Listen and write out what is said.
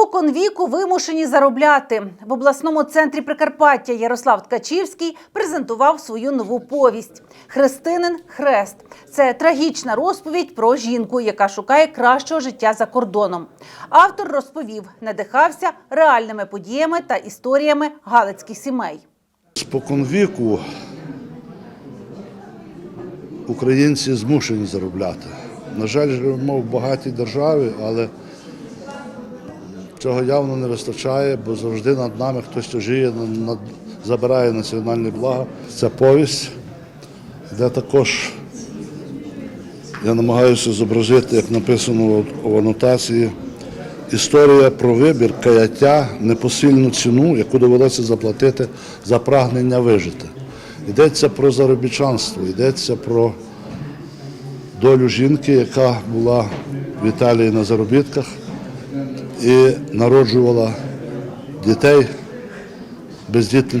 Споконвіку вимушені заробляти. В обласному центрі Прикарпаття Ярослав Ткачівський презентував свою нову повість Христинин Хрест. Це трагічна розповідь про жінку, яка шукає кращого життя за кордоном. Автор розповів, надихався реальними подіями та історіями галицьких сімей. Споконвіку українці змушені заробляти. На жаль, живемо в багатій державі, але цього явно не вистачає, бо завжди над нами хтось тяжіє, над, забирає національні блага. Ця повість, де також я намагаюся зобразити, як написано в анотації, історія про вибір, каяття, непосильну ціну, яку довелося заплатити за прагнення вижити. Йдеться про заробітчанство, йдеться про долю жінки, яка була в Італії на заробітках і народжувала дітей бездітним